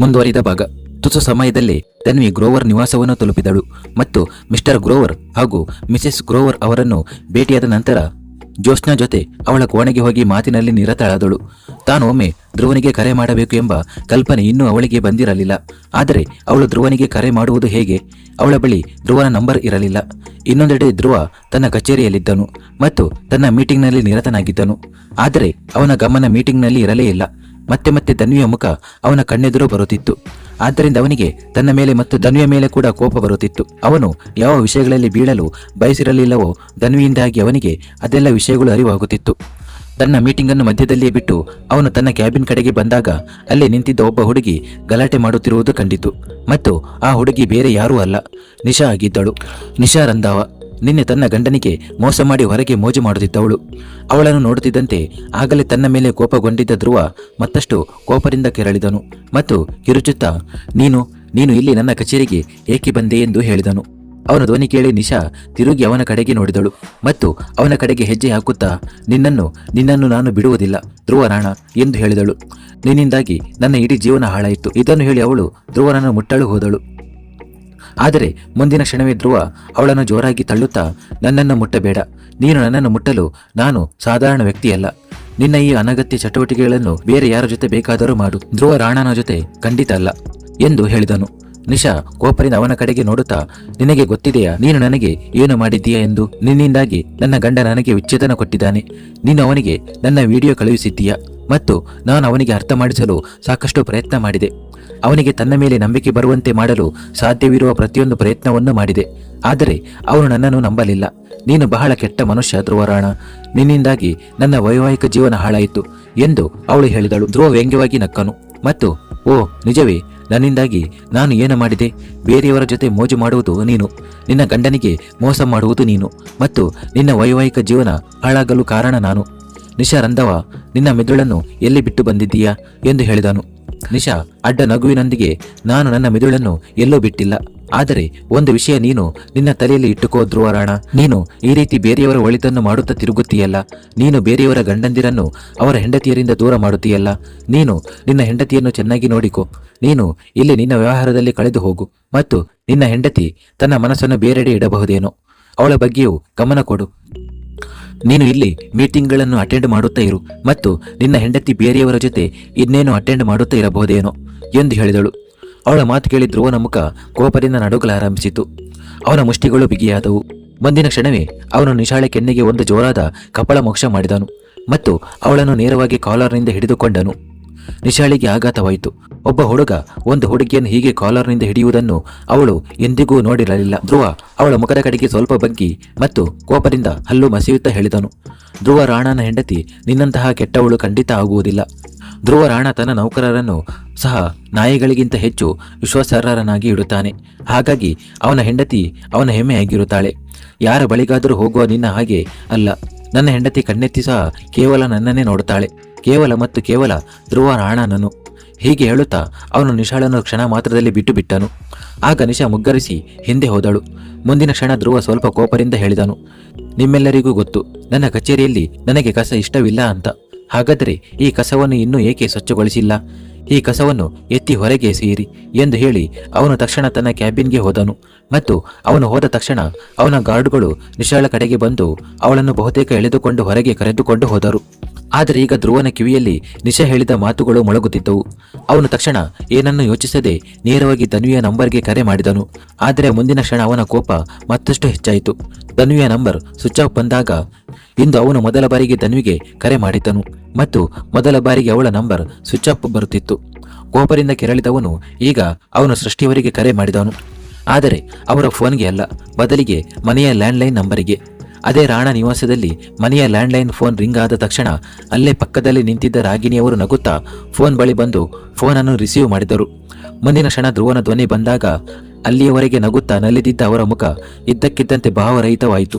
ಮುಂದುವರಿದ ಭಾಗ. ತುಸು ಸಮಯದಲ್ಲಿ ತನ್ವಿ ಗ್ರೋವರ್ ನಿವಾಸವನ್ನು ತಲುಪಿದಳು ಮತ್ತು ಮಿಸ್ಟರ್ ಗ್ರೋವರ್ ಹಾಗೂ ಮಿಸೆಸ್ ಗ್ರೋವರ್ ಅವರನ್ನು ಭೇಟಿಯಾದ ನಂತರ ಜ್ಯೋತ್ಸ್ನ ಜೊತೆ ಅವಳ ಕೋಣೆಗೆ ಹೋಗಿ ಮಾತಿನಲ್ಲಿ ನಿರತಳಾದಳು. ತಾನು ಒಮ್ಮೆ ಧ್ರುವನಿಗೆ ಕರೆ ಮಾಡಬೇಕು ಎಂಬ ಕಲ್ಪನೆ ಇನ್ನೂ ಅವಳಿಗೆ ಬಂದಿರಲಿಲ್ಲ. ಆದರೆ ಅವಳು ಧ್ರುವನಿಗೆ ಕರೆ ಮಾಡುವುದು ಹೇಗೆ? ಅವಳ ಬಳಿ ಧ್ರುವನ ನಂಬರ್ ಇರಲಿಲ್ಲ. ಇನ್ನೊಂದೆಡೆ ಧ್ರುವ ತನ್ನ ಕಚೇರಿಯಲ್ಲಿದ್ದನು ಮತ್ತು ತನ್ನ ಮೀಟಿಂಗ್ನಲ್ಲಿ ನಿರತನಾಗಿದ್ದನು. ಆದರೆ ಅವನ ಗಮನ ಮೀಟಿಂಗ್ನಲ್ಲಿ ಇರಲೇ ಇಲ್ಲ. ಮತ್ತೆ ಮತ್ತೆ ಧನ್ವಿಯ ಮುಖ ಅವನ ಕಣ್ಣೆದುರು ಬರುತ್ತಿತ್ತು. ಆದ್ದರಿಂದ ಅವನಿಗೆ ತನ್ನ ಮೇಲೆ ಮತ್ತು ಧನ್ವಿಯ ಮೇಲೆ ಕೂಡ ಕೋಪ ಬರುತ್ತಿತ್ತು. ಅವನು ಯಾವ ವಿಷಯಗಳಲ್ಲಿ ಬೀಳಲು ಬಯಸಿರಲಿಲ್ಲವೋ ಧನ್ವಿಯಿಂದಾಗಿ ಅವನಿಗೆ ಅದೆಲ್ಲ ವಿಷಯಗಳು ಅರಿವಾಗುತ್ತಿತ್ತು. ತನ್ನ ಮೀಟಿಂಗ್ ಅನ್ನು ಮಧ್ಯದಲ್ಲಿಯೇ ಬಿಟ್ಟು ಅವನು ತನ್ನ ಕ್ಯಾಬಿನ್ ಕಡೆಗೆ ಬಂದಾಗ ಅಲ್ಲಿ ನಿಂತಿದ್ದ ಒಬ್ಬ ಹುಡುಗಿ ಗಲಾಟೆ ಮಾಡುತ್ತಿರುವುದು ಕಂಡಿತು. ಮತ್ತು ಆ ಹುಡುಗಿ ಬೇರೆ ಯಾರೂ ಅಲ್ಲ. ನಿಶಾ ಆಗಿದ್ದಳು. ನಿಶಾ ರಂಧಾವ. ನಿನ್ನೆ ತನ್ನ ಗಂಡನಿಗೆ ಮೋಸ ಮಾಡಿ ಹೊರಗೆ ಮೋಜು ಮಾಡುತ್ತಿದ್ದವಳು. ಅವಳನ್ನು ನೋಡುತ್ತಿದ್ದಂತೆ ಆಗಲೇ ತನ್ನ ಮೇಲೆ ಕೋಪಗೊಂಡಿದ್ದ ಧ್ರುವ ಮತ್ತಷ್ಟು ಕೋಪದಿಂದ ಕೆರಳಿದನು ಮತ್ತು ಕಿರುಚುತ್ತಾ, ನೀನು ನೀನು ಇಲ್ಲಿ ನನ್ನ ಕಚೇರಿಗೆ ಏಕೆ ಬಂದೆ ಎಂದು ಹೇಳಿದನು. ಅವನ ಧ್ವನಿ ಕೇಳಿ ನಿಶಾ ತಿರುಗಿ ಅವನ ಕಡೆಗೆ ನೋಡಿದಳು ಮತ್ತು ಅವನ ಕಡೆಗೆ ಹೆಜ್ಜೆ ಹಾಕುತ್ತಾ, ನಿನ್ನನ್ನು ನಿನ್ನನ್ನು ನಾನು ಬಿಡುವುದಿಲ್ಲ ಧ್ರುವರಾಣ ಎಂದು ಹೇಳಿದಳು. ನಿನ್ನಿಂದಾಗಿ ನನ್ನ ಇಡೀ ಜೀವನ ಹಾಳಾಯಿತು. ಇದನ್ನು ಹೇಳಿ ಅವಳು ಧ್ರುವನನ್ನು ಮುಟ್ಟಲು ಹೋದಳು. ಆದರೆ ಮುಂದಿನ ಕ್ಷಣವೇ ಧ್ರುವ ಅವಳನ್ನು ಜೋರಾಗಿ ತಳ್ಳುತ್ತಾ, ನನ್ನನ್ನು ಮುಟ್ಟಬೇಡ. ನೀನು ನನ್ನನ್ನು ಮುಟ್ಟಲು ನಾನು ಸಾಧಾರಣ ವ್ಯಕ್ತಿಯಲ್ಲ. ನಿನ್ನ ಈ ಅನಗತ್ಯ ಚಟುವಟಿಕೆಗಳನ್ನು ಬೇರೆ ಯಾರ ಜೊತೆ ಬೇಕಾದರೂ ಮಾಡು. ಧ್ರುವ ರಾಣನ ಜೊತೆ ಖಂಡಿತ ಅಲ್ಲ, ಎಂದು ಹೇಳಿದನು. ನಿಶಾ ಕೋಪರಿಂದ ಅವನ ಕಡೆಗೆ ನೋಡುತ್ತಾ, ನಿನಗೆ ಗೊತ್ತಿದೆಯಾ? ನೀನು ನನಗೆ ಏನು ಮಾಡಿದ್ದೀಯಾ ಎಂದು? ನಿನ್ನಿಂದಾಗಿ ನನ್ನ ಗಂಡ ನನಗೆ ವಿಚ್ಛೇದನ ಕೊಟ್ಟಿದ್ದಾನೆ. ನೀನು ಅವನಿಗೆ ನನ್ನ ವಿಡಿಯೋ ಕಳುಹಿಸಿದ್ದೀಯಾ? ಮತ್ತು ನಾನು ಅವನಿಗೆ ಅರ್ಥ ಮಾಡಿಸಲು ಸಾಕಷ್ಟು ಪ್ರಯತ್ನ ಮಾಡಿದೆ. ಅವನಿಗೆ ತನ್ನ ಮೇಲೆ ನಂಬಿಕೆ ಬರುವಂತೆ ಮಾಡಲು ಸಾಧ್ಯವಿರುವ ಪ್ರತಿಯೊಂದು ಪ್ರಯತ್ನವನ್ನು ಮಾಡಿದೆ. ಆದರೆ ಅವನು ನನ್ನನ್ನು ನಂಬಲಿಲ್ಲ. ನೀನು ಬಹಳ ಕೆಟ್ಟ ಮನುಷ್ಯ ಧ್ರುವರಾಣ ನಿನ್ನಿಂದಾಗಿ ನನ್ನ ವೈವಾಹಿಕ ಜೀವನ ಹಾಳಾಯಿತು ಎಂದು ಅವಳು ಹೇಳಿದಳು. ಧ್ರುವ ವ್ಯಂಗ್ಯವಾಗಿ ನಕ್ಕನು ಮತ್ತು, ಓ, ನಿಜವೇ, ನನ್ನಿಂದಾಗಿ ನಾನು ಏನು ಮಾಡಿದೆ? ಬೇರೆಯವರ ಜೊತೆ ಮೋಜು ಮಾಡುವುದು ನೀನು. ನಿನ್ನ ಗಂಡನಿಗೆ ಮೋಸ ಮಾಡುವುದು ನೀನು ಮತ್ತು ನಿನ್ನ ವೈವಾಹಿಕ ಜೀವನ ಹಾಳಾಗಲು ಕಾರಣ ನಾನು. ನಿಶಾ ರಂಧವ ನಿನ್ನ ಮೆದುಳನ್ನು ಎಲ್ಲಿ ಬಿಟ್ಟು ಬಂದಿದ್ದೀಯಾ ಎಂದು ಹೇಳಿದನು. ನಿಶಾ ಅಡ್ಡ ನಗುವಿನೊಂದಿಗೆ, ನಾನು ನನ್ನ ಮೆದುಳನ್ನು ಎಲ್ಲೂ ಬಿಟ್ಟಿಲ್ಲ. ಆದರೆ ಒಂದು ವಿಷಯ ನೀನು ನಿನ್ನ ತಲೆಯಲ್ಲಿ ಇಟ್ಟುಕೋ ಧ್ರುವರಾಣ. ನೀನು ಈ ರೀತಿ ಬೇರೆಯವರ ಒಳಿತನ್ನು ಮಾಡುತ್ತಾ ತಿರುಗುತ್ತೀಯಲ್ಲ. ನೀನು ಬೇರೆಯವರ ಗಂಡಂದಿರನ್ನು ಅವರ ಹೆಂಡತಿಯರಿಂದ ದೂರ ಮಾಡುತ್ತೀಯಲ್ಲ. ನೀನು ನಿನ್ನ ಹೆಂಡತಿಯನ್ನು ಚೆನ್ನಾಗಿ ನೋಡಿಕೋ. ನೀನು ಇಲ್ಲಿ ನಿನ್ನ ವ್ಯವಹಾರದಲ್ಲಿ ಕಳೆದು ಹೋಗು ಮತ್ತು ನಿನ್ನ ಹೆಂಡತಿ ತನ್ನ ಮನಸ್ಸನ್ನು ಬೇರೆಡೆ ಇಡಬಹುದೇನೋ. ಅವಳ ಬಗ್ಗೆಯೂ ಗಮನ ಕೊಡು. ನೀನು ಇಲ್ಲಿ ಮೀಟಿಂಗ್ಗಳನ್ನು ಅಟೆಂಡ್ ಮಾಡುತ್ತಾ ಇರು ಮತ್ತು ನಿನ್ನ ಹೆಂಡತಿ ಬೇರೆಯವರ ಜೊತೆ ಇನ್ನೇನು ಅಟೆಂಡ್ ಮಾಡುತ್ತಾ ಇರಬಹುದೇನೋ ಎಂದು ಹೇಳಿದಳು. ಅವಳ ಮಾತು ಕೇಳಿ ಧ್ರುವನ ಮುಖ ಕೋಪದಿಂದ ನಡುಗಲಾರಂಭಿಸಿತು ಅವನ ಮುಷ್ಟಿಗಳು ಬಿಗಿಯಾದವು. ಮುಂದಿನ ಕ್ಷಣವೇ ಅವನು ನಿಶಾಳೆ ಕೆನ್ನೆಗೆ ಒಂದು ಜೋರಾದ ಕಪಳ ಮೋಕ್ಷ ಮಾಡಿದನು ಮತ್ತು ಅವಳನ್ನು ನೇರವಾಗಿ ಕಾಲರ್ನಿಂದ ಹಿಡಿದುಕೊಂಡನು. ನಿಶಾಳಿಗೆ ಆಘಾತವಾಯಿತು. ಒಬ್ಬ ಹುಡುಗ ಒಂದು ಹುಡುಗಿಯನ್ನು ಹೀಗೆ ಕಾಲರ್ನಿಂದ ಹಿಡಿಯುವುದನ್ನು ಅವಳು ಎಂದಿಗೂ ನೋಡಿರಲಿಲ್ಲ. ಧ್ರುವ ಅವಳ ಮುಖದ ಕಡೆಗೆ ಸ್ವಲ್ಪ ಬಗ್ಗಿ ಮತ್ತು ಕೋಪದಿಂದ ಹಲ್ಲು ಮಸಿಯುತ್ತಾ ಹೇಳಿದನು. ಧ್ರುವ ರಾಣನ ಹೆಂಡತಿ ನಿನ್ನಂತಹ ಕೆಟ್ಟವಳು ಖಂಡಿತ ಆಗುವುದಿಲ್ಲ. ಧ್ರುವ ರಾಣ ತನ್ನ ನೌಕರರನ್ನು ಸಹ ನಾಯಿಗಳಿಗಿಂತ ಹೆಚ್ಚು ವಿಶ್ವಾಸಾರ್ಹರನ್ನಾಗಿ ಇಡುತ್ತಾನೆ. ಹಾಗಾಗಿ ಅವನ ಹೆಂಡತಿ ಅವನ ಹೆಮ್ಮೆಯಾಗಿರುತ್ತಾಳೆ. ಯಾರ ಬಳಿಗಾದರೂ ಹೋಗುವ ನಿನ್ನ ಹಾಗೆ ಅಲ್ಲ. ನನ್ನ ಹೆಂಡತಿ ಕಣ್ಣೆತ್ತಿ ಸಹ ಕೇವಲ ನನ್ನನ್ನೇ ನೋಡುತ್ತಾಳೆ. ಕೇವಲ ಮತ್ತು ಕೇವಲ ಧ್ರುವ ರಾಣನನು. ಹೀಗೆ ಹೇಳುತ್ತಾ ಅವನು ನಿಶಾಳನ್ನು ಕ್ಷಣ ಮಾತ್ರದಲ್ಲಿ ಬಿಟ್ಟು ಬಿಟ್ಟನು. ಆಗ ನಿಶಾ ಮುಗ್ಗರಿಸಿ ಹಿಂದೆ ಹೋದಳು. ಮುಂದಿನ ಕ್ಷಣ ಧ್ರುವ ಸ್ವಲ್ಪ ಕೋಪದಿಂದ ಹೇಳಿದನು. ನಿಮ್ಮೆಲ್ಲರಿಗೂ ಗೊತ್ತು, ನನ್ನ ಕಚೇರಿಯಲ್ಲಿ ನನಗೆ ಕಸ ಇಷ್ಟವಿಲ್ಲ ಅಂತ. ಹಾಗಾದರೆ ಈ ಕಸವನ್ನು ಇನ್ನೂ ಏಕೆ ಸ್ವಚ್ಛಗೊಳಿಸಿಲ್ಲ? ಈ ಕಸವನ್ನು ಎತ್ತಿ ಹೊರಗೆ ಸೇರಿ ಎಂದು ಹೇಳಿ ಅವನು ತಕ್ಷಣ ತನ್ನ ಕ್ಯಾಬಿನ್ಗೆ ಹೋದನು. ಮತ್ತು ಅವನು ಹೋದ ತಕ್ಷಣ ಅವನ ಗಾರ್ಡ್ಗಳು ನಿಶಾಳ ಕಡೆಗೆ ಬಂದು ಅವಳನ್ನು ಬಹುತೇಕ ಎಳೆದುಕೊಂಡು ಹೊರಗೆ ಕರೆದುಕೊಂಡು ಹೋದರು. ಆದರೆ ಈಗ ಧ್ರುವನ ಕಿವಿಯಲ್ಲಿ ನಿಶಾ ಹೇಳಿದ ಮಾತುಗಳು ಮೊಳಗುತ್ತಿದ್ದವು. ಅವನು ತಕ್ಷಣ, ಏನನ್ನು ಯೋಚಿಸದೆ ನೇರವಾಗಿ ತನ್ವಿಯ ನಂಬರ್ಗೆ ಕರೆ ಮಾಡಿದನು. ಆದರೆ ಮುಂದಿನ ಕ್ಷಣ ಅವನ ಕೋಪ ಮತ್ತಷ್ಟು ಹೆಚ್ಚಾಯಿತು. ತನ್ವಿಯ ನಂಬರ್ ಸ್ವಿಚ್ ಆಫ್ ಬಂದಾಗ ಇಂದು ಅವನು ಮೊದಲ ಬಾರಿಗೆ ತನ್ವಿಗೆ ಕರೆ ಮಾಡಿದ್ದನು ಮತ್ತು ಮೊದಲ ಬಾರಿಗೆ ಅವಳ ನಂಬರ್ ಸ್ವಿಚ್ ಆಫ್ ಬರುತ್ತಿತ್ತು. ಕೋಪರಿಂದ ಕೆರಳಿದವನು ಈಗ ಅವನು ಸೃಷ್ಟಿಯವರಿಗೆ ಕರೆ ಮಾಡಿದವನು. ಆದರೆ ಅವರ ಫೋನ್ಗೆ ಅಲ್ಲ, ಬದಲಿಗೆ ಮನೆಯ ಲ್ಯಾಂಡ್ಲೈನ್ ನಂಬರಿಗೆ. ಅದೇ ರಾಣ ನಿವಾಸದಲ್ಲಿ ಮನೆಯ ಲ್ಯಾಂಡ್ಲೈನ್ ಫೋನ್ ರಿಂಗ್ ಆದ ತಕ್ಷಣ ಅಲ್ಲೇ ಪಕ್ಕದಲ್ಲಿ ನಿಂತಿದ್ದ ರಾಗಿಣಿಯವರು ನಗುತ್ತಾ ಫೋನ್ ಬಳಿ ಬಂದು ಫೋನನ್ನು ರಿಸೀವ್ ಮಾಡಿದರು. ಮುಂದಿನ ಕ್ಷಣ ಧ್ರುವನ ಧ್ವನಿ ಬಂದಾಗ ಅಲ್ಲಿಯವರೆಗೆ ನಗುತ್ತಾ ನಲಿದಿದ್ದ ಅವರ ಮುಖ ಇದ್ದಕ್ಕಿದ್ದಂತೆ ಭಾವರಹಿತವಾಯಿತು.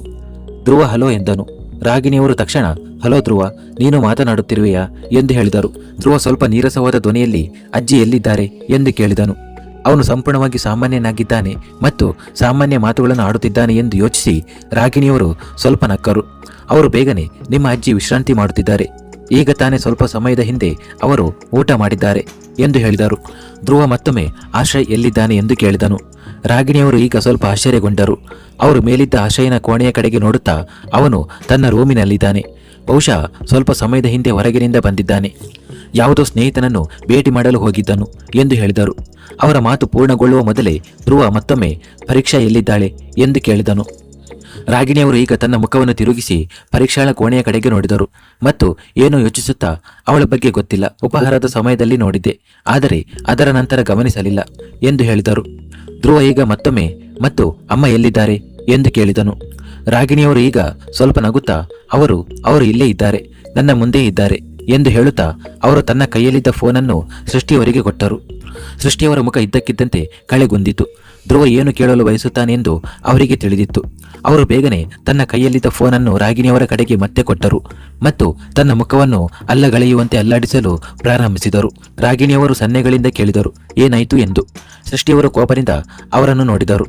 ಧ್ರುವ ಹಲೋ ಎಂದನು. ರಾಗಿಣಿಯವರು ತಕ್ಷಣ, ಹಲೋ ಧ್ರುವ, ನೀನು ಮಾತನಾಡುತ್ತಿರುವೆಯಾ? ಎಂದು ಹೇಳಿದರು. ಧ್ರುವ ಸ್ವಲ್ಪ ನೀರಸವಾದ ಧ್ವನಿಯಲ್ಲಿ, ಅಜ್ಜಿ ಎಲ್ಲಿದ್ದಾರೆ? ಎಂದು ಕೇಳಿದನು. ಅವನು ಸಂಪೂರ್ಣವಾಗಿ ಸಾಮಾನ್ಯನಾಗಿದ್ದಾನೆ ಮತ್ತು ಸಾಮಾನ್ಯ ಮಾತುಗಳನ್ನು ಆಡುತ್ತಿದ್ದಾನೆ ಎಂದು ಯೋಚಿಸಿ ರಾಗಿಣಿಯವರು ಸ್ವಲ್ಪ ನಕ್ಕರು. ಅವರು ಬೇಗನೆ ನಿಮ್ಮ ಅಜ್ಜಿ ವಿಶ್ರಾಂತಿ ಮಾಡುತ್ತಿದ್ದಾರೆ. ಈಗ ತಾನೇ ಸ್ವಲ್ಪ ಸಮಯದ ಹಿಂದೆ ಅವರು ಊಟ ಮಾಡಿದ್ದಾರೆ ಎಂದು ಹೇಳಿದರು. ಧ್ರುವ ಮತ್ತೊಮ್ಮೆ ಆಶ್ರಯ ಎಲ್ಲಿದ್ದಾನೆ ಎಂದು ಕೇಳಿದನು. ರಾಗಿಣಿಯವರು ಈಗ ಸ್ವಲ್ಪ ಆಶ್ಚರ್ಯಗೊಂಡರು. ಅವರು ಮೇಲಿದ್ದ ಆಶಯನ ಕೋಣೆಯ ಕಡೆಗೆ ನೋಡುತ್ತಾ ಅವನು ತನ್ನ ರೂಮಿನಲ್ಲಿದ್ದಾನೆ. ಬಹುಶಃ ಸ್ವಲ್ಪ ಸಮಯದ ಹಿಂದೆ ಹೊರಗಿನಿಂದ ಬಂದಿದ್ದಾನೆ. ಯಾವುದೋ ಸ್ನೇಹಿತನನ್ನು ಭೇಟಿ ಮಾಡಲು ಹೋಗಿದ್ದನು ಎಂದು ಹೇಳಿದರು. ಅವರ ಮಾತು ಪೂರ್ಣಗೊಳ್ಳುವ ಮೊದಲೇ ಧ್ರುವ ಮತ್ತೊಮ್ಮೆ, ಪರೀಕ್ಷಾ ಎಲ್ಲಿದ್ದಾಳೆ? ಎಂದು ಕೇಳಿದನು. ರಾಗಿಣಿಯವರು ಈಗ ತನ್ನ ಮುಖವನ್ನು ತಿರುಗಿಸಿ ಪರೀಕ್ಷಾಳ ಕೋಣೆಯ ಕಡೆಗೆ ನೋಡಿದರು. ಮತ್ತು ಏನೋ ಯೋಚಿಸುತ್ತಾ ಅವಳ ಬಗ್ಗೆ ಗೊತ್ತಿಲ್ಲ. ಉಪಹಾರದ ಸಮಯದಲ್ಲಿ ನೋಡಿದ್ದೆ. ಆದರೆ ಅದರ ನಂತರ ಗಮನಿಸಲಿಲ್ಲ ಎಂದು ಹೇಳಿದರು. ಧ್ರುವ ಈಗ ಮತ್ತೊಮ್ಮೆ, ಮತ್ತು ಅಮ್ಮ ಎಲ್ಲಿದ್ದಾರೆ? ಎಂದು ಕೇಳಿದನು. ರಾಗಿಣಿಯವರು ಈಗ ಸ್ವಲ್ಪ ನಗುತ್ತಾ, ಅವರು ಅವರು ಇಲ್ಲೇ ಇದ್ದಾರೆ. ನನ್ನ ಮುಂದೆ ಇದ್ದಾರೆ. ಎಂದು ಹೇಳುತ್ತಾ ಅವರು ತನ್ನ ಕೈಯಲ್ಲಿದ್ದ ಫೋನನ್ನು ಸೃಷ್ಟಿಯವರಿಗೆ ಕೊಟ್ಟರು. ಸೃಷ್ಟಿಯವರ ಮುಖ ಇದ್ದಕ್ಕಿದ್ದಂತೆ ಕಳೆಗುಂದಿತು. ಧ್ರುವ ಏನು ಕೇಳಲು ಬಯಸುತ್ತಾನೆಂದು ಅವರಿಗೆ ತಿಳಿದಿತ್ತು. ಅವರು ಬೇಗನೆ ತನ್ನ ಕೈಯಲ್ಲಿದ್ದ ಫೋನನ್ನು ರಾಗಿಣಿಯವರ ಕಡೆಗೆ ಮತ್ತೆ ಕೊಟ್ಟರು ಮತ್ತು ತನ್ನ ಮುಖವನ್ನು ಅಲ್ಲಗಳೆಯುವಂತೆ ಅಲ್ಲಾಡಿಸಲು ಪ್ರಾರಂಭಿಸಿದರು. ರಾಗಿಣಿಯವರು ಸನ್ನೆಗಳಿಂದ ಕೇಳಿದರು, ಏನಾಯಿತು ಎಂದು. ಸೃಷ್ಟಿಯವರು ಕೋಪದಿಂದ ಅವರನ್ನು ನೋಡಿದರು.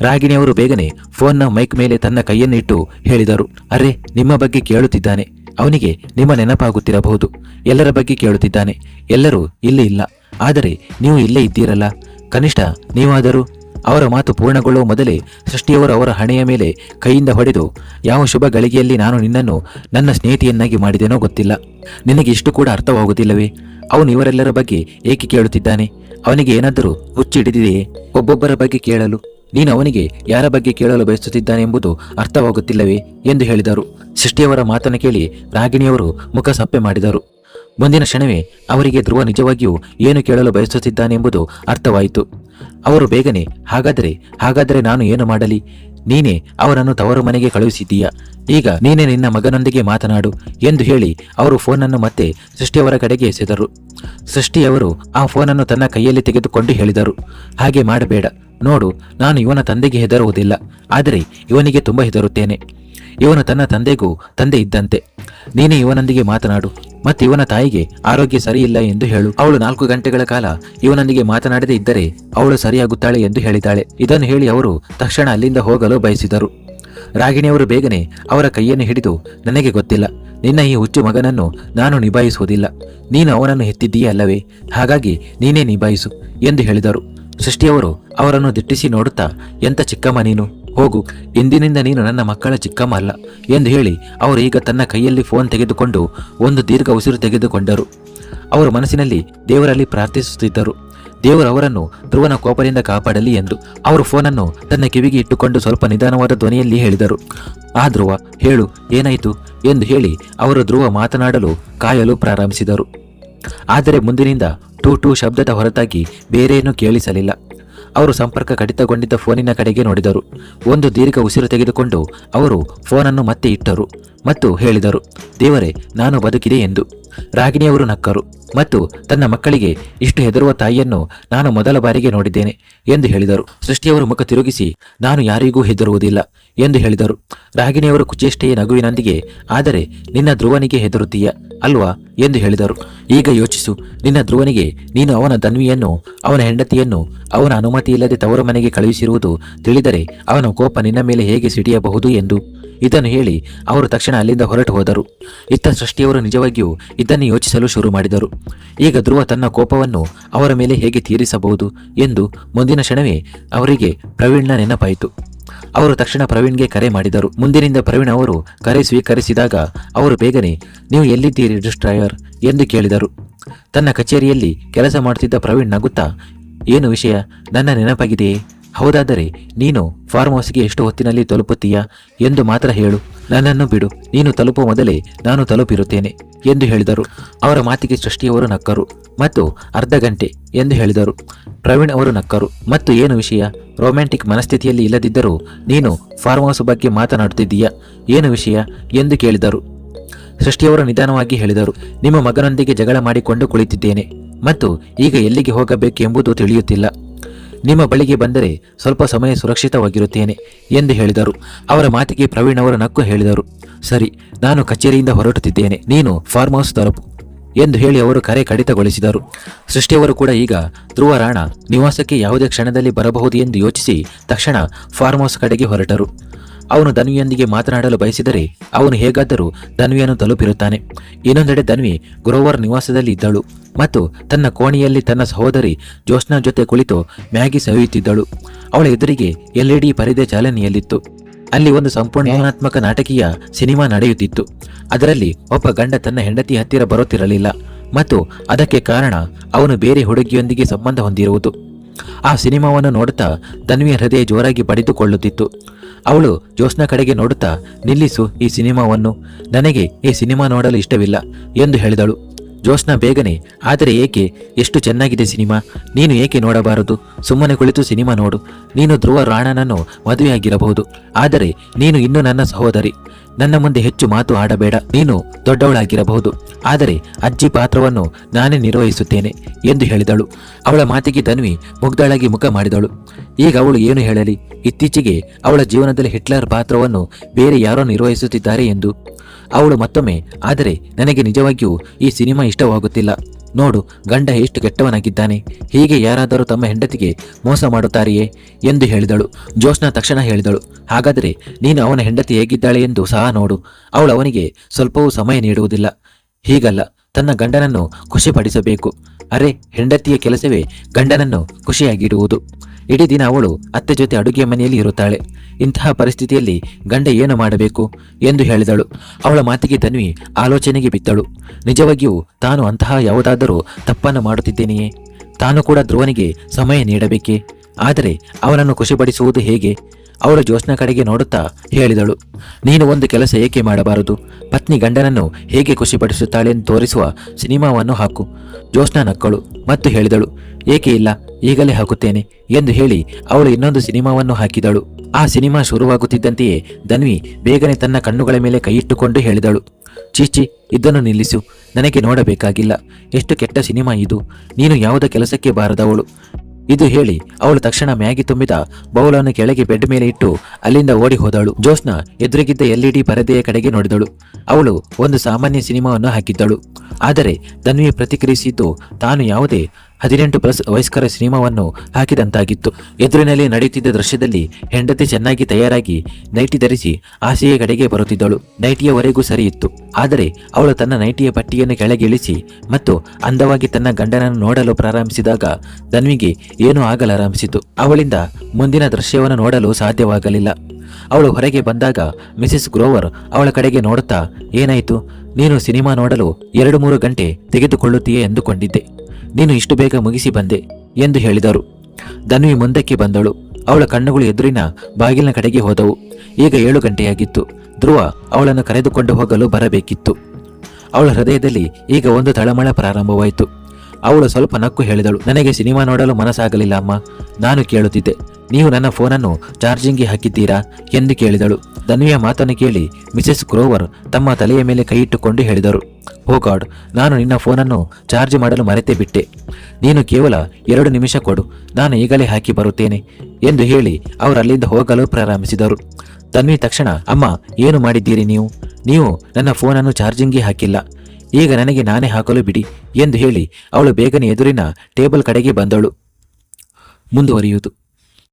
ರಾಗಿಣಿಯವರು ಬೇಗನೆ ಫೋನ್ನ ಮೈಕ್ ಮೇಲೆ ತನ್ನ ಕೈಯನ್ನು ಇಟ್ಟು ಹೇಳಿದರು, ಅರೆ, ನಿಮ್ಮ ಬಗ್ಗೆ ಕೇಳುತ್ತಿದ್ದಾನೆ. ಅವನಿಗೆ ನಿಮ್ಮ ನೆನಪಾಗುತ್ತಿರಬಹುದು. ಎಲ್ಲರ ಬಗ್ಗೆ ಕೇಳುತ್ತಿದ್ದಾನೆ. ಎಲ್ಲರೂ ಇಲ್ಲಿ ಇಲ್ಲ. ಆದರೆ ನೀವು ಇಲ್ಲೇ ಇದ್ದೀರಲ್ಲ. ಕನಿಷ್ಠ ನೀವಾದರೂ ಅವರ ಮಾತು ಪೂರ್ಣಗೊಳ್ಳುವ ಮೊದಲೇ ಸೃಷ್ಟಿಯವರು ಅವರ ಹಣೆಯ ಮೇಲೆ ಕೈಯಿಂದ ಹೊಡೆದು, ಯಾವ ಶುಭ ಗಳಿಗೆಯಲ್ಲಿ ನಾನು ನಿನ್ನನ್ನು ನನ್ನ ಸ್ನೇಹಿತೆಯನ್ನಾಗಿ ಮಾಡಿದೆನೋ ಗೊತ್ತಿಲ್ಲ. ನಿನಗೆ ಇಷ್ಟು ಕೂಡ ಅರ್ಥವಾಗುತ್ತಿಲ್ಲವೇ ಅವನು ಇವರೆಲ್ಲರ ಬಗ್ಗೆ ಏಕೆ ಕೇಳುತ್ತಿದ್ದಾನೆ? ಅವನಿಗೆ ಏನಾದರೂ ಹುಚ್ಚಿಡಿದೆಯೇ? ಒಬ್ಬೊಬ್ಬರ ಬಗ್ಗೆ ಕೇಳಲು. ನೀನು ಅವನಿಗೆ ಯಾರ ಬಗ್ಗೆ ಕೇಳಲು ಬಯಸುತ್ತಿದ್ದಾನೆ ಎಂಬುದು ಅರ್ಥವಾಗುತ್ತಿಲ್ಲವೇ ಎಂದು ಹೇಳಿದರು. ಸೃಷ್ಟಿಯವರ ಮಾತನ್ನು ಕೇಳಿ ರಾಗಿಣಿಯವರು ಮುಖ ಸಪ್ಪೆ ಮಾಡಿದರು. ಮುಂದಿನ ಕ್ಷಣವೇ ಅವರಿಗೆ ಧ್ರುವ ನಿಜವಾಗಿಯೂ ಏನು ಕೇಳಲು ಬಯಸುತ್ತಿದ್ದಾನೆಂಬುದು ಅರ್ಥವಾಯಿತು. ಅವರು ಬೇಗನೆ, ಹಾಗಾದರೆ ಹಾಗಾದರೆ ನಾನು ಏನು ಮಾಡಲಿ? ನೀನೇ ಅವರನ್ನು ತವರು ಮನೆಗೆ ಕಳುಹಿಸಿದ್ದೀಯಾ? ಈಗ ನೀನೇ ನಿನ್ನ ಮಗನೊಂದಿಗೆ ಮಾತನಾಡು ಎಂದು ಹೇಳಿ ಅವರು ಫೋನನ್ನು ಮತ್ತೆ ಸೃಷ್ಟಿಯವರ ಕಡೆಗೆ ಎಸೆದರು. ಸೃಷ್ಟಿಯವರು ಆ ಫೋನನ್ನು ತನ್ನ ಕೈಯಲ್ಲಿ ತೆಗೆದುಕೊಂಡು ಹೇಳಿದರು. ಹಾಗೆ ಮಾಡಬೇಡ ನೋಡು, ನಾನು ಇವನ ತಂದೆಗೆ ಹೆದರುವುದಿಲ್ಲ, ಆದರೆ ಇವನಿಗೆ ತುಂಬ ಹೆದರುತ್ತೇನೆ. ಇವನು ತನ್ನ ತಂದೆಗೂ ತಂದೆ ಇದ್ದಂತೆ. ನೀನೇ ಇವನೊಂದಿಗೆ ಮಾತನಾಡು, ಮತ್ತು ಇವನ ತಾಯಿಗೆ ಆರೋಗ್ಯ ಸರಿಯಿಲ್ಲ ಎಂದು ಹೇಳು. ಅವಳು ನಾಲ್ಕು ಗಂಟೆಗಳ ಕಾಲ ಇವನೊಂದಿಗೆ ಮಾತನಾಡದೇ ಇದ್ದರೆ ಅವಳು ಸರಿಯಾಗುತ್ತಾಳೆ ಎಂದು ಹೇಳಿದ್ದಾಳೆ ಇದನ್ನು ಹೇಳಿ ಅವರು ತಕ್ಷಣ ಅಲ್ಲಿಂದ ಹೋಗಲು ಬಯಸಿದರು. ರಾಗಿಣಿಯವರು ಬೇಗನೆ ಅವರ ಕೈಯನ್ನು ಹಿಡಿದು, ನನಗೆ ಗೊತ್ತಿಲ್ಲ, ನಿನ್ನ ಈ ಹುಚ್ಚು ಮಗನನ್ನು ನಾನು ನಿಭಾಯಿಸುವುದಿಲ್ಲ. ನೀನು ಅವನನ್ನು ಹೆತ್ತಿದ್ದೀಯ ಅಲ್ಲವೇ? ಹಾಗಾಗಿ ನೀನೇ ನಿಭಾಯಿಸು ಎಂದು ಹೇಳಿದರು. ಸೃಷ್ಟಿಯವರು ಅವರನ್ನು ದಿಟ್ಟಿಸಿ ನೋಡುತ್ತಾ, ಎಂತ ಚಿಕ್ಕಮ್ಮ ನೀನು? ಹೋಗು, ಇಂದಿನಿಂದ ನೀನು ನನ್ನ ಮಕ್ಕಳ ಚಿಕ್ಕಮ್ಮ ಅಲ್ಲ ಎಂದು ಹೇಳಿ ಅವರು ಈಗ ತನ್ನ ಕೈಯಲ್ಲಿ ಫೋನ್ ತೆಗೆದುಕೊಂಡು ಒಂದು ದೀರ್ಘ ಉಸಿರು ತೆಗೆದುಕೊಂಡರು. ಅವರು ಮನಸ್ಸಿನಲ್ಲಿ ದೇವರಲ್ಲಿ ಪ್ರಾರ್ಥಿಸುತ್ತಿದ್ದರು. ದೇವರು ಅವರನ್ನು ಧ್ರುವನ ಕೋಪದಿಂದ ಕಾಪಾಡಲಿ ಎಂದು ಅವರು ಫೋನನ್ನು ತನ್ನ ಕಿವಿಗೆ ಇಟ್ಟುಕೊಂಡು ಸ್ವಲ್ಪ ನಿಧಾನವಾದ ಧ್ವನಿಯಲ್ಲಿ ಹೇಳಿದರು. ಆ ಧ್ರುವ, ಹೇಳು, ಏನಾಯಿತು? ಎಂದು ಹೇಳಿ ಅವರು ಧ್ರುವ ಮಾತನಾಡಲು ಕಾಯಲು ಪ್ರಾರಂಭಿಸಿದರು. ಆದರೆ ಮುಂದಿನಿಂದ ಟೂ ಟೂ ಶಬ್ದದ ಹೊರತಾಗಿ ಬೇರೇನೂ ಕೇಳಿಸಲಿಲ್ಲ. ಅವರು ಸಂಪರ್ಕ ಕಡಿತಗೊಂಡಿದ್ದ ಫೋನಿನ ಕಡೆಗೆ ನೋಡಿದರು. ಒಂದು ದೀರ್ಘ ಉಸಿರು ತೆಗೆದುಕೊಂಡು ಅವರು ಫೋನನ್ನು ಮತ್ತೆ ಇಟ್ಟರು ಮತ್ತು ಹೇಳಿದರು, ದೇವರೇ, ನಾನು ಬದುಕಿದೆ ಎಂದು. ರಾಗಿಣಿಯವರು ನಕ್ಕರು ಮತ್ತು ತನ್ನ ಮಕ್ಕಳಿಗೆ ಇಷ್ಟು ಹೆದರುವ ತಾಯಿಯನ್ನು ನಾನು ಮೊದಲ ಬಾರಿಗೆ ನೋಡಿದ್ದೇನೆ ಎಂದು ಹೇಳಿದರು. ಸೃಷ್ಟಿಯವರು ಮುಖ ತಿರುಗಿಸಿ, ನಾನು ಯಾರಿಗೂ ಹೆದರುವುದಿಲ್ಲ ಎಂದು ಹೇಳಿದರು. ರಾಗಿಣಿಯವರು ಕುಚೇಷ್ಟೆಯ ನಗುವಿನೊಂದಿಗೆ, ಆದರೆ ನಿನ್ನ ಧ್ರುವನಿಗೆ ಹೆದರುತ್ತೀಯ ಅಲ್ವಾ ಎಂದು ಹೇಳಿದರು. ಈಗ ಯೋಚಿಸು, ನಿನ್ನ ಧ್ರುವನಿಗೆ ನೀನು ಅವನ ದನ್ವಿಯನ್ನು ಅವನ ಹೆಂಡತಿಯನ್ನು, ಅವನ ಅನುಮತಿ ಇಲ್ಲದೆ ತವರು ಮನೆಗೆ ಕಳುಹಿಸಿರುವುದು ತಿಳಿದರೆ ಅವನ ಕೋಪ ನಿನ್ನ ಮೇಲೆ ಹೇಗೆ ಸಿಡಿಯಬಹುದು ಎಂದು. ಇದನ್ನು ಹೇಳಿ ಅವರು ತಕ್ಷಣ ಅಲ್ಲಿಂದ ಹೊರಟು ಹೋದರು. ಇತ್ತ ಸೃಷ್ಟಿಯವರು ನಿಜವಾಗಿಯೂ ಇದನ್ನು ಯೋಚಿಸಲು ಶುರು ಮಾಡಿದರು. ಈಗ ಧ್ರುವ ತನ್ನ ಕೋಪವನ್ನು ಅವರ ಮೇಲೆ ಹೇಗೆ ತೀರಿಸಬಹುದು ಎಂದು ಮುಂದಿನ ಕ್ಷಣವೇ ಅವರಿಗೆ ಪ್ರವೀಣ್ನ ನೆನಪಾಯಿತು. ಅವರು ತಕ್ಷಣ ಪ್ರವೀಣ್ಗೆ ಕರೆ ಮಾಡಿದರು. ಮುಂದಿನಿಂದ ಪ್ರವೀಣ್ ಅವರು ಕರೆ ಸ್ವೀಕರಿಸಿದಾಗ ಅವರು ಬೇಗನೆ, ನೀವು ಎಲ್ಲಿದ್ದೀರಿ ಡಿಸ್ಟ್ರಾಯರ್ ಎಂದು ಕೇಳಿದರು. ತನ್ನ ಕಚೇರಿಯಲ್ಲಿ ಕೆಲಸ ಮಾಡುತ್ತಿದ್ದ ಪ್ರವೀಣ್ ನಗುತ್ತಾ, ಏನು ವಿಷಯ? ನನ್ನ ನೆನಪಾಗಿದೆಯೇ? ಹೌದಾದರೆ ನೀನು ಫಾರ್ಮ್ ಹೌಸ್ಗೆ ಎಷ್ಟು ಹೊತ್ತಿನಲ್ಲಿ ತಲುಪುತ್ತೀಯಾ ಎಂದು ಮಾತ್ರ ಹೇಳು. ನನ್ನನ್ನು ಬಿಡು. ನೀನು ತಲುಪುವ ಮೊದಲೇ ನಾನು ತಲುಪಿರುತ್ತೇನೆ ಎಂದು ಹೇಳಿದರು. ಅವರ ಮಾತಿಗೆ ಸೃಷ್ಟಿಯವರು ನಕ್ಕರು ಮತ್ತು ಅರ್ಧ ಗಂಟೆ ಎಂದು ಹೇಳಿದರು. ಪ್ರವೀಣ್ ಅವರು ನಕ್ಕರು. ಮತ್ತು ಏನು ವಿಷಯ? ರೊಮ್ಯಾಂಟಿಕ್ ಮನಸ್ಥಿತಿಯಲ್ಲಿ ಇಲ್ಲದಿದ್ದರೂ ನೀನು ಫಾರ್ಮ್ ಹೌಸ್ ಬಗ್ಗೆ ಮಾತನಾಡುತ್ತಿದ್ದೀಯಾ? ಏನು ವಿಷಯ? ಎಂದು ಕೇಳಿದರು. ಸೃಷ್ಟಿಯವರು ನಿಧಾನವಾಗಿ ಹೇಳಿದರು. ನಿಮ್ಮ ಮಗನೊಂದಿಗೆ ಜಗಳ ಮಾಡಿಕೊಂಡು ಕುಳಿತಿದ್ದೇನೆ. ಮತ್ತು ಈಗ ಎಲ್ಲಿಗೆ ಹೋಗಬೇಕೆಂಬುದು ತಿಳಿಯುತ್ತಿಲ್ಲ. ನಿಮ್ಮ ಬಳಿಗೆ ಬಂದರೆ ಸ್ವಲ್ಪ ಸಮಯ ಸುರಕ್ಷಿತವಾಗಿರುತ್ತೇನೆ ಎಂದು ಹೇಳಿದರು. ಅವರ ಮಾತಿಗೆ ಪ್ರವೀಣ್ ಅವರ ನಕ್ಕು ಹೇಳಿದರು. ಸರಿ, ನಾನು ಕಚೇರಿಯಿಂದ ಹೊರಟುತ್ತಿದ್ದೇನೆ ನೀನು ಫಾರ್ಮ್ ಹೌಸ್ ತಲುಪು ಎಂದು ಹೇಳಿ ಅವರು ಕರೆ ಕಡಿತಗೊಳಿಸಿದರು. ಸೃಷ್ಟಿಯವರು ಕೂಡ ಈಗ ಧ್ರುವ ರಾಣ ನಿವಾಸಕ್ಕೆ ಯಾವುದೇ ಕ್ಷಣದಲ್ಲಿ ಬರಬಹುದು ಎಂದು ಯೋಚಿಸಿ ತಕ್ಷಣ ಫಾರ್ಮ್ ಹೌಸ್ ಕಡೆಗೆ ಹೊರಟರು. ಅವನು ಧನ್ವಿಯೊಂದಿಗೆ ಮಾತನಾಡಲು ಬಯಸಿದರೆ ಅವನು ಹೇಗಾದರೂ ಧನ್ವಿಯನ್ನು ತಲುಪಿರುತ್ತಾನೆ. ಇನ್ನೊಂದೆಡೆ ಧನ್ವಿ ಗ್ರೋವರ್ ನಿವಾಸದಲ್ಲಿ ಇದ್ದಳು ಮತ್ತು ತನ್ನ ಕೋಣೆಯಲ್ಲಿ ತನ್ನ ಸಹೋದರಿ ಜೋಸ್ನಾ ಜೊತೆ ಕುಳಿತು ಮ್ಯಾಗಿ ಸವಿಯುತ್ತಿದ್ದಳು. ಅವಳ ಎದುರಿಗೆ ಎಲ್ಇಡಿ ಪರಿದೆ ಚಾಲನೆಯಲ್ಲಿತ್ತು. ಅಲ್ಲಿ ಒಂದು ಸಂಪೂರ್ಣ ನಾಟಕೀಯ ಸಿನಿಮಾ ನಡೆಯುತ್ತಿತ್ತು. ಅದರಲ್ಲಿ ಒಬ್ಬ ಗಂಡ ತನ್ನ ಹೆಂಡತಿ ಹತ್ತಿರ ಬರುತ್ತಿರಲಿಲ್ಲ ಮತ್ತು ಅದಕ್ಕೆ ಕಾರಣ ಅವನು ಬೇರೆ ಹುಡುಗಿಯೊಂದಿಗೆ ಸಂಬಂಧ ಹೊಂದಿರುವುದು. ಆ ಸಿನಿಮಾವನ್ನು ನೋಡುತ್ತಾ ತನ್ವಿಯ ಹೃದಯ ಜೋರಾಗಿ ಬಡಿದುಕೊಳ್ಳುತ್ತಿತ್ತು. ಅವಳು ಜೋಸ್ನ ಕಡೆಗೆ ನೋಡುತ್ತಾ, ನಿಲ್ಲಿಸು ಈ ಸಿನಿಮಾವನ್ನು. ನನಗೆ ಈ ಸಿನಿಮಾ ನೋಡಲು ಇಷ್ಟವಿಲ್ಲ ಎಂದು ಹೇಳಿದಳು. ಜೋಸ್ನ ಬೇಗನೆ, ಆದರೆ ಏಕೆ? ಎಷ್ಟು ಚೆನ್ನಾಗಿದೆ ಸಿನಿಮಾ? ನೀನು ಏಕೆ ನೋಡಬಾರದು? ಸುಮ್ಮನೆ ಕುಳಿತು ಸಿನಿಮಾ ನೋಡು. ನೀನು ಧ್ರುವ ರಾಣನನ್ನು ಮದುವೆಯಾಗಿರಬಹುದು. ಆದರೆ ನೀನು ಇನ್ನೂ ನನ್ನ ಸಹೋದರಿ. ನನ್ನ ಮುಂದೆ ಹೆಚ್ಚು ಮಾತು ಆಡಬೇಡ. ನೀನು ದೊಡ್ಡವಳಾಗಿರಬಹುದು. ಆದರೆ ಅಜ್ಜಿ ಪಾತ್ರವನ್ನು ನಾನೇ ನಿರ್ವಹಿಸುತ್ತೇನೆ, ಎಂದು ಹೇಳಿದಳು. ಅವಳ ಮಾತಿಗೆ ಧನ್ವಿ ಮುಗ್ಧಳಾಗಿ ಮುಖ ಮಾಡಿದಳು. ಈಗ ಅವಳು ಏನು ಹೇಳಲಿ? ಇತ್ತೀಚೆಗೆ ಅವಳ ಜೀವನದಲ್ಲಿ ಹಿಟ್ಲರ್ ಪಾತ್ರವನ್ನು ಬೇರೆ ಯಾರೋ ನಿರ್ವಹಿಸುತ್ತಿದ್ದಾರೆ ಎಂದು. ಅವಳು ಮತ್ತೊಮ್ಮೆ, ಆದರೆ ನನಗೆ ನಿಜವಾಗಿಯೂ ಈ ಸಿನಿಮಾ ಇಷ್ಟವಾಗುತ್ತಿಲ್ಲ. ನೋಡು, ಗಂಡ ಎಷ್ಟು ಕೆಟ್ಟವನಾಗಿದ್ದಾನೆ. ಹೀಗೆ ಯಾರಾದರೂ ತಮ್ಮ ಹೆಂಡತಿಗೆ ಮೋಸ ಮಾಡುತ್ತಾರೆಯೇ? ಎಂದು ಹೇಳಿದಳು. ಜೋಶ್ನ ತಕ್ಷಣ ಹೇಳಿದಳು, ಹಾಗಾದರೆ ನೀನು ಅವನ ಹೆಂಡತಿ ಹೇಗಿದ್ದಾಳೆ ಎಂದು ಸಹ ನೋಡು. ಅವಳು ಅವನಿಗೆ ಸ್ವಲ್ಪವೂ ಸಮಯ ನೀಡುವುದಿಲ್ಲ. ಹೀಗಲ್ಲ, ತನ್ನ ಗಂಡನನ್ನು ಖುಷಿಪಡಿಸಬೇಕು. ಅರೆ, ಹೆಂಡತಿಯ ಕೆಲಸವೇ ಗಂಡನನ್ನು ಖುಷಿಯಾಗಿಡುವುದು. ಇಡೀ ದಿನ ಅವಳು ಅತ್ತೆ ಜೊತೆ ಅಡುಗೆ ಮನೆಯಲ್ಲಿ ಇರುತ್ತಾಳೆ. ಇಂತಹ ಪರಿಸ್ಥಿತಿಯಲ್ಲಿ ಗಂಡ ಏನು ಮಾಡಬೇಕು ಎಂದು ಹೇಳಿದಳು. ಅವಳ ಮಾತಿಗೆ ತನ್ವಿ ಆಲೋಚನೆಗೆ ಬಿದ್ದಳು. ನಿಜವಾಗಿಯೂ ತಾನು ಅಂತಹ ಯಾವುದಾದರೂ ತಪ್ಪನ್ನು ಮಾಡುತ್ತಿದ್ದೇನೆಯೇ? ತಾನು ಕೂಡ ಧ್ರುವನಿಗೆ ಸಮಯ ನೀಡಬೇಕೇ? ಆದರೆ ಅವನನ್ನು ಖುಷಿಪಡಿಸುವುದು ಹೇಗೆ? ಅವಳು ಜೋಸ್ನ ಕಡೆಗೆ ನೋಡುತ್ತಾ ಹೇಳಿದಳು, ನೀನು ಒಂದು ಕೆಲಸ ಏಕೆ ಮಾಡಬಾರದು? ಪತ್ನಿ ಗಂಡನನ್ನು ಹೇಗೆ ಖುಷಿಪಡಿಸುತ್ತಾಳೆ ಎಂದು ತೋರಿಸುವ ಸಿನಿಮಾವನ್ನು ಹಾಕು. ಜೋಸ್ನ ನಕ್ಕಳು ಮತ್ತು ಹೇಳಿದಳು, ಏಕೆ ಇಲ್ಲ, ಈಗಲೇ ಹಾಕುತ್ತೇನೆ ಎಂದು ಹೇಳಿ ಅವಳು ಇನ್ನೊಂದು ಸಿನಿಮಾವನ್ನು ಹಾಕಿದಳು. ಆ ಸಿನಿಮಾ ಶುರುವಾಗುತ್ತಿದ್ದಂತೆಯೇ ಧನ್ವಿ ಬೇಗನೆ ತನ್ನ ಕಣ್ಣುಗಳ ಮೇಲೆ ಕೈಯಿಟ್ಟುಕೊಂಡು ಹೇಳಿದಳು, ಚೀಚಿ, ಇದನ್ನು ನಿಲ್ಲಿಸು, ನನಗೆ ನೋಡಬೇಕಾಗಿಲ್ಲ. ಎಷ್ಟು ಕೆಟ್ಟ ಸಿನಿಮಾ ಇದು. ನೀನು ಯಾವುದ ಕೆಲಸಕ್ಕೆ ಬಾರದವಳು. ಇದು ಹೇಳಿ ಅವಳು ತಕ್ಷಣ ಮ್ಯಾಗಿ ತುಂಬಿದ ಬೌಲನ್ನು ಕೆಳಗೆ ಬೆಡ್ ಮೇಲೆ ಇಟ್ಟು ಅಲ್ಲಿಂದ ಓಡಿ ಹೋದಳು. ಜೋಸ್ನ ಎದುರಿಗಿದ್ದ ಎಲ್ಇಡಿ ಪರದೆಯ ಕಡೆಗೆ ನೋಡಿದಳು. ಅವಳು ಒಂದು ಸಾಮಾನ್ಯ ಸಿನಿಮಾವನ್ನು ಹಾಕಿದ್ದಳು. ಆದರೆ ತನ್ವಿ ಪ್ರತಿಕ್ರಿಯಿಸಿದ್ದು, ತಾನು ಯಾವುದೇ ಹದಿನೆಂಟು ಪ್ಲಸ್ ವಯಸ್ಕರ ಸಿನಿಮಾವನ್ನು ಹಾಕಿದಂತಾಗಿತ್ತು. ಎದುರಿನಲ್ಲಿ ನಡೆಯುತ್ತಿದ್ದ ದೃಶ್ಯದಲ್ಲಿ ಹೆಂಡತಿ ಚೆನ್ನಾಗಿ ತಯಾರಾಗಿ ನೈಟಿ ಧರಿಸಿ ಆಸೆಯ ಕಡೆಗೆ ಬರುತ್ತಿದ್ದಳು. ನೈಟಿಯವರೆಗೂ ಸರಿಯಿತ್ತು ಆದರೆ ಅವಳು ತನ್ನ ನೈಟಿಯ ಪಟ್ಟಿಯನ್ನು ಕೆಳಗೆ ಇಳಿಸಿ ಮತ್ತು ಅಂದವಾಗಿ ತನ್ನ ಗಂಡನನ್ನು ನೋಡಲು ಪ್ರಾರಂಭಿಸಿದಾಗ ಧನ್ವಿಗೆ ಏನೂ ಆಗಲಾರಂಭಿಸಿತು. ಅವಳಿಂದ ಮುಂದಿನ ದೃಶ್ಯವನ್ನು ನೋಡಲು ಸಾಧ್ಯವಾಗಲಿಲ್ಲ. ಅವಳು ಹೊರಗೆ ಬಂದಾಗ ಮಿಸೆಸ್ ಗ್ರೋವರ್ ಅವಳ ಕಡೆಗೆ ನೋಡುತ್ತಾ, ಏನಾಯಿತು? ನೀನು ಸಿನಿಮಾ ನೋಡಲು ಎರಡು ಮೂರು ಗಂಟೆ ತೆಗೆದುಕೊಳ್ಳುತ್ತೀಯೇ ಎಂದುಕೊಂಡಿದ್ದೆ. ನೀನು ಇಷ್ಟು ಬೇಗ ಮುಗಿಸಿ ಬಂದೆ ಎಂದು ಹೇಳಿದರು. ಧನ್ವಿ ಮುಂದಕ್ಕೆ ಬಂದಳು. ಅವಳ ಕಣ್ಣುಗಳು ಎದುರಿನ ಬಾಗಿಲಿನ ಕಡೆಗೆ ಹೋದವು. ಈಗ ಏಳು ಗಂಟೆಯಾಗಿತ್ತು. ಧ್ರುವ ಅವಳನ್ನು ಕರೆದುಕೊಂಡು ಹೋಗಲು ಬರಬೇಕಿತ್ತು. ಅವಳ ಹೃದಯದಲ್ಲಿ ಈಗ ಒಂದು ತಳಮಳ ಪ್ರಾರಂಭವಾಯಿತು. ಅವಳು ಸ್ವಲ್ಪ ನಕ್ಕು ಹೇಳಿದಳು. ನನಗೆ ಸಿನಿಮಾ ನೋಡಲು ಮನಸ್ಸಾಗಲಿಲ್ಲ ಅಮ್ಮ. ನಾನು ಕೇಳುತ್ತಿದ್ದೆ. ನೀವು ನನ್ನ ಫೋನನ್ನು ಚಾರ್ಜಿಂಗ್ಗೆ ಹಾಕಿದ್ದೀರಾ ಎಂದು ಕೇಳಿದಳು. ಧನ್ವಿಯ ಮಾತನ್ನು ಕೇಳಿ ಮಿಸೆಸ್ ಕ್ರೋವರ್ ತಮ್ಮ ತಲೆಯ ಮೇಲೆ ಕೈಯಿಟ್ಟುಕೊಂಡು ಹೇಳಿದರು. ಓ ಗಾಡ್, ನಾನು ನಿನ್ನ ಫೋನನ್ನು ಚಾರ್ಜ್ ಮಾಡಲು ಮರೆತೇ ಬಿಟ್ಟೆ. ನೀನು ಕೇವಲ ಎರಡು ನಿಮಿಷ ಕೊಡು. ನಾನು ಈಗಲೇ ಹಾಕಿ ಬರುತ್ತೇನೆ ಎಂದು ಹೇಳಿ ಅವರಲ್ಲಿಂದ ಹೋಗಲು ಪ್ರಾರಂಭಿಸಿದರು. ತನ್ವಿ ತಕ್ಷಣ, ಅಮ್ಮ, ಏನು ಮಾಡಿದ್ದೀರಿ ನೀವು? ನೀವು ನನ್ನ ಫೋನನ್ನು ಚಾರ್ಜಿಂಗ್ಗೆ ಹಾಕಿಲ್ಲ. ಈಗ ನನಗೆ ನಾನೇ ಹಾಕಲು ಬಿಡಿ ಎಂದು ಹೇಳಿ ಅವಳು ಬೇಗನೆ ಎದುರಿನ ಟೇಬಲ್ ಕಡೆಗೆ ಬಂದಳು. ಮುಂದುವರಿಯುವುದು.